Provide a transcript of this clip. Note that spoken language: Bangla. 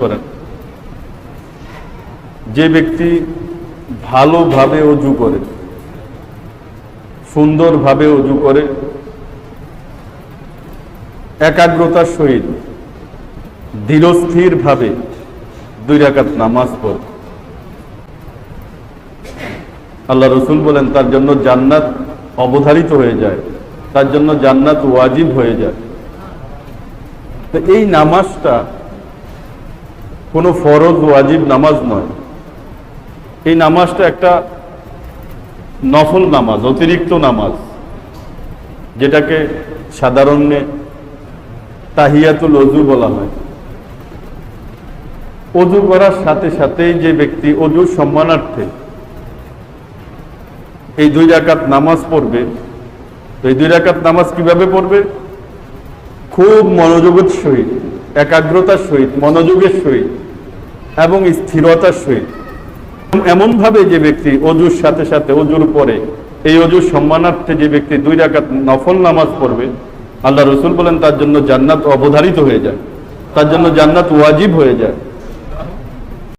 করেন, যে ব্যক্তি ভালোভাবে অজু করে, সুন্দরভাবে অজু করে, একাগ্রতার সহিত ধীরস্থির ভাবে দুই রাকাত নামাজ পড়ে। আল্লাহ রসুল বলেন, তার জন্য জান্নাত অবধারিত হয়ে যায়, তার জন্য জান্নাত ওয়াজিব হয়ে যায়। তো এই নামাজটা কোনো ফরজ, ওয়াজিব নামাজ নয়। এই নামাজটা একটা নফল নামাজ, অতিরিক্ত নামাজ, যেটাকে সাধারণে তাহিয়াতুল অজু বলা হয়। অজু করার সাথে সাথেই যে ব্যক্তি অজুর সম্মানার্থে এই দুই রাকাত নামাজ পড়বে এই দুই রাকাত নামাজ কীভাবে পড়বে? খুব মনোযোগের সহিত, একাগ্রতার সহিত, মনোযোগের সহিত এবং স্থিরতার সহিত। এমনভাবে যে ব্যক্তি অজুর সাথে সাথে অজুর পরে, এই অজুর সম্মানার্থে যে ব্যক্তি দুই রাকাত নফল নামাজ পড়বে, আল্লাহ রসুল বলেন, তার জন্য জান্নাত অবধারিত হয়ে যায়। তার জন্য জান্নাত ওয়াজিব হয়ে যায়।